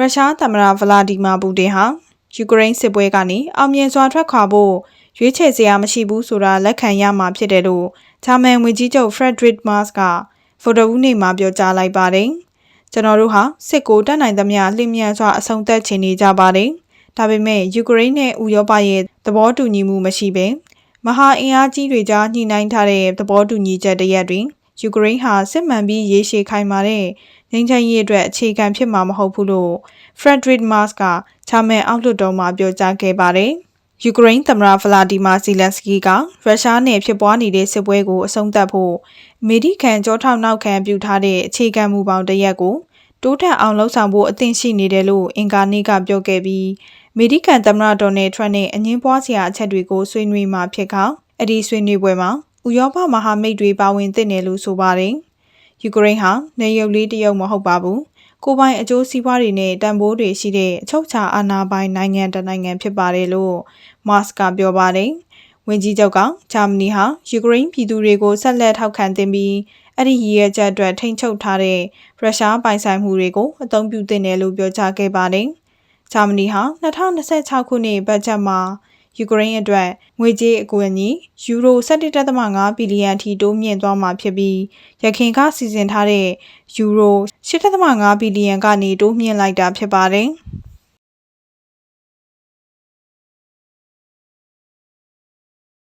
ရုရှားသမ္မတဗလာဒီမာပူတင်ဟာယူကရိန်းစစ်ပွဲကနေအောင်မြင်စွာထွက်ခွာဖို့ရွေးချယ်စရာမရှိဘူးဆိုတာလက်ခံရမှာဖြစ်တယ်လို့ဂျာမန်ဝန်ကြီးချုပ်ဖရက်ဒရစ်မတ်စ်ကဖိုတိုဦးနေမှာပြောကြားလိုက်ပါတယ်။ကျွန်တော်တို့ဟာစစ်ကိုတတ်နိုင်သမျှလျင်မြန်စွာအဆုံးသတ်ချင်နေကြပါတယ်။ဒါပေမဲ့ယူကရိန်းနဲ့ဥရောပရဲ့သဘောတူညီမှုမရှိဘဲမဟာအင်အားကြီးတွေကြားညှိနှိုင်းထားတဲ့သဘောတူညီချက်တရက်တွင် ယူကရိန်းဟာစစ်မှန်ပြီးရေရှည်ခိုင်မာတဲ့ငြိမ်းချမ်းရေးအတွက်အခြေခံဖြစ်မှာမဟုတ်ဘူးလို့ Frederick Mars ကချာမန်အောက်လွှတ်တော်မှာပြောကြားခဲ့ပါတယ်။ယူကရိန်းသမ္မတဗလာဒီမာဇီလက်စကီကရုရှားနဲ့ဖြစ်ပွားနေတဲ့စစ်ပွဲကိုအဆုံးသတ်ဖို့အမေရိကန်ကြောထောက်နောက်ခံပြုထားတဲ့အခြေခံမူပေါင်းတစ်ရက်ကိုတိုးတက်အောင်လှုပ်ဆောင်ဖို့အသင့်ရှိနေတယ်လို့အင်ကာနီကပြောခဲ့ပြီးအမေရိကန်သမ္မတဒေါ်နယ်ထရန့်နဲ့အငင်းပွားစရာအချက်တွေကိုဆွေးနွေးမှာဖြစ်ခါအဲ့ဒီဆွေးနွေးပွဲမှာ ဥရောပမဟာမိတ်တွေပါဝင်သင့်တယ်လို့ဆိုပါတယ်။ယူကရိန်းဟာနေရုပ်လေးတရုပ်မဟုတ်ပါဘူး။ကိုပိုင်အကျိုးစီးပွားတွေနဲ့တန်ဖိုးတွေရှိတဲ့အချုပ်အခြာအာဏာပိုင်နိုင်ငံတစ်နိုင်ငံဖြစ်ပါတယ်လို့မတ်စ်ကပြောပါတယ်။ဝန်ကြီးချုပ်ကဂျာမနီဟာယူကရိန်းပြည်သူတွေကိုဆက်လက်ထောက်ခံသင့်ပြီးအဲ့ဒီရည်ရွယ်ချက်အတွက်ထိန်းချုပ်ထားတဲ့ရုရှားပိုင်ဆိုင်မှုတွေကိုအသုံးပြုသင့်တယ်လို့ပြောကြားခဲ့ပါတယ်။ဂျာမနီဟာ2026ခုနှစ်ဘတ်ဂျက်မှာ ယူကရိန်းအတွက်ငွေကြေးအကူအညီယူရို17.5ဘီလီယံထိတိုးမြင့်သွားမှာဖြစ်ပြီးရခိုင်ကစီစဉ်ထားတဲ့ယူရို8.5ဘီလီယံကနေတိုးမြင့်လိုက်တာဖြစ်ပါတယ်။